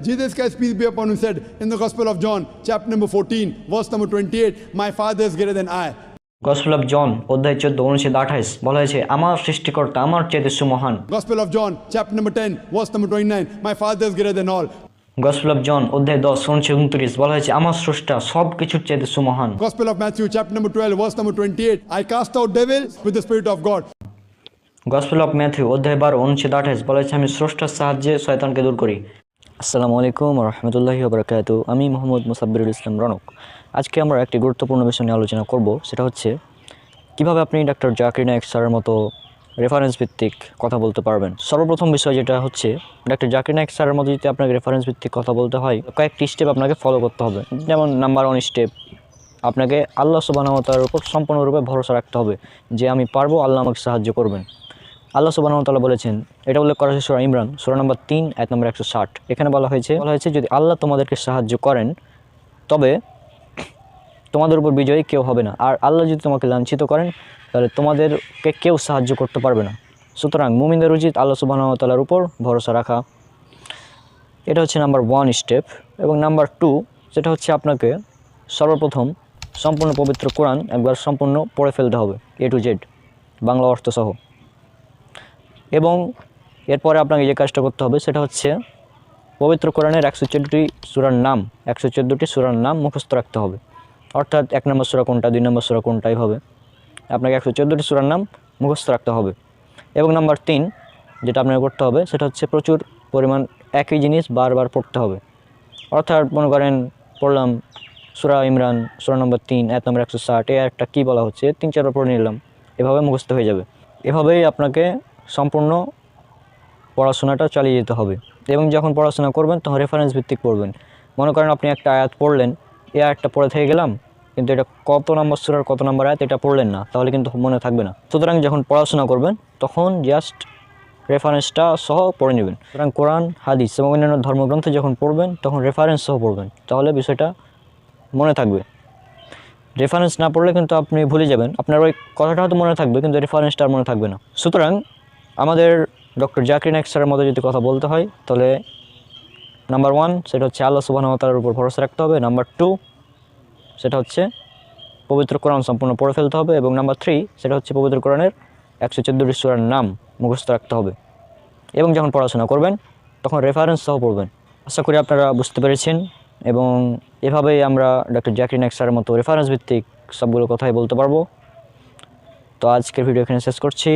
Jesus Christ, peace be upon him, said in the Gospel of John, chapter number 14, verse number 28, My Father is greater than I. Gospel of John অধ্যায় চোদ্দ অনুচ্ছেদ আঠাইশ বলা হয়েছে আমার সৃষ্টিকর্তা আমার চেয়ে সুমহান Gospel of John, chapter number 10, verse number 29, My Father is greater than all. Gospel of John অধ্যায় দশ অনুচ্ছেদ উনত্রিশ বলা হয়েছে আমার স্রষ্টা সব কিছুর চেয়ে সুমহান Gospel of Matthew, chapter number 12, verse number 28, I cast out devils with the Spirit of God. Gospel of Matthew অধ্যায় বারো অনুচ্ছেদ আঠাইশ বলা হয়েছে আমি স্রষ্টার সাহায্যে শয়তানকে দূর করি আসসালামু আলাইকুম রহমতুল্লাহি বরকাত। আমি মোহাম্মদ মুসাব্বিরুল ইসলাম রনক। আজকে আমরা একটি গুরুত্বপূর্ণ বিষয় নিয়ে আলোচনা করব, সেটা হচ্ছে কীভাবে আপনি ডাক্তার জাকির নায়ক স্যারের মতো রেফারেন্স ভিত্তিক কথা বলতে পারবেন। সর্বপ্রথম বিষয় যেটা হচ্ছে, ডাক্তার জাকির নায়ক স্যারের মতো যদি আপনাকে রেফারেন্স ভিত্তিক কথা বলতে হয়, কয়েকটি স্টেপ আপনাকে ফলো করতে হবে। যেমন নাম্বার ওয়ান স্টেপ আপনাকে আল্লাহ সুবাহতালার উপর সম্পূর্ণরূপে ভরসা রাখতে হবে যে আমি পারব, আল্লাহ আমাকে সাহায্য করবেন। আল্লাহ সুবাহতাল্লাহ বলেছেন, এটা উল্লেখ করা হয়েছে সুরা ইমরান, সুরা নম্বর তিন এক নম্বর একশো ষাট। এখানে বলা হয়েছে বলা হয়েছে যদি আল্লাহ তোমাদেরকে সাহায্য করেন, তবে তোমাদের উপর বিজয়ী কেউ হবে না। আর আল্লাহ যদি তোমাকে লাঞ্ছিত করেন, তাহলে তোমাদেরকে কেউ সাহায্য করতে পারবে না। সুতরাং মুমিনদের উচিত আল্লাহ সুবাহতালার উপর ভরসা রাখা। এটা হচ্ছে নাম্বার ওয়ান স্টেপ। এবং নাম্বার টু যেটা হচ্ছে আপনাকে সর্বপ্রথম সম্পূর্ণ পবিত্র কোরআন একবার সম্পূর্ণ পড়ে ফেলতে হবে, এ টু জেড, বাংলা অর্থ সহ এবং এরপরে আপনাকে যে কাজটা করতে হবে সেটা হচ্ছে পবিত্র কোরআনের একশো চোদ্দোটি সুরার নাম, একশো চোদ্দোটি সুরার নাম মুখস্থ রাখতে হবে। অর্থাৎ এক নম্বর সুরা কোনটা, দুই নম্বর সুরা কোনটাই হবে। আপনাকে একশো চোদ্দোটি সুরার নাম মুখস্থ রাখতে হবে। এবং নাম্বার তিন যেটা আপনাকে করতে হবে সেটা হচ্ছে প্রচুর পরিমাণ একই জিনিস বারবার পড়তে হবে। অর্থাৎ মনে করেন পড়লাম সুরা ইমরান, সুরা নম্বর তিন, এক নম্বর একশো ষাট, এ একটা কী বলা হচ্ছে, তিন চারবার পড়ে নিলাম, এভাবে মুখস্থ হয়ে যাবে। এভাবেই আপনাকে সম্পূর্ণ পড়াশোনাটা চালিয়ে যেতে হবে। এবং যখন পড়াশোনা করবেন, তখন রেফারেন্স ভিত্তিক পড়বেন। মনে করেন আপনি একটা আয়াত পড়লেন, এই আয়াতটা পড়ে থেকে গেলাম, কিন্তু এটা কত নম্বর সুরার, কত নম্বর আয়াত, এটা পড়লেন না, তাহলে কিন্তু মনে থাকবে না। সুতরাং যখন পড়াশোনা করবেন, তখন জাস্ট রেফারেন্সটা সহ পড়ে নেবেন। সুতরাং কোরআন, হাদিস এবং অন্যান্য ধর্মগ্রন্থ যখন পড়বেন, তখন রেফারেন্স সহ পড়বেন, তাহলে বিষয়টা মনে থাকবে। রেফারেন্স না পড়লে কিন্তু আপনি ভুলে যাবেন। আপনার ওই কথাটা হয়তো মনে থাকবে, কিন্তু রেফারেন্সটা মনে থাকবে না। সুতরাং আমাদের ডক্টর জাকির নায়ক স্যারের মতো যদি কথা বলতে হয়, তাহলে নাম্বার ওয়ান সেটা হচ্ছে আল্লাহ সুবাহতালার উপর ভরসা রাখতে হবে। নাম্বার টু সেটা হচ্ছে পবিত্র কোরআন সম্পূর্ণ পড়ে ফেলতে হবে এবং নাম্বার থ্রি সেটা হচ্ছে পবিত্র কোরআনের একশো চোদ্দোটি সুরার নাম মুখস্থ রাখতে হবে। এবং যখন পড়াশোনা করবেন, তখন রেফারেন্স সহ পড়বেন। আশা করি আপনারা বুঝতে পেরেছেন এবং এভাবেই আমরা ডক্টর জাকির নায়ক স্যারের মতো রেফারেন্স ভিত্তিক সবগুলো কথাই বলতে পারব। তো আজকের ভিডিও এখানে শেষ করছি।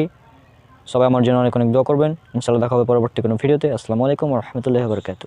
সবাই আমার জন্য অনেক অনেক দোয়া করবেন। ইনশাআল্লাহ দেখা হবে পরবর্তী কোনো ভিডিওতে। আসসালামু আলাইকুম রহমতুল্লাহ বরকাত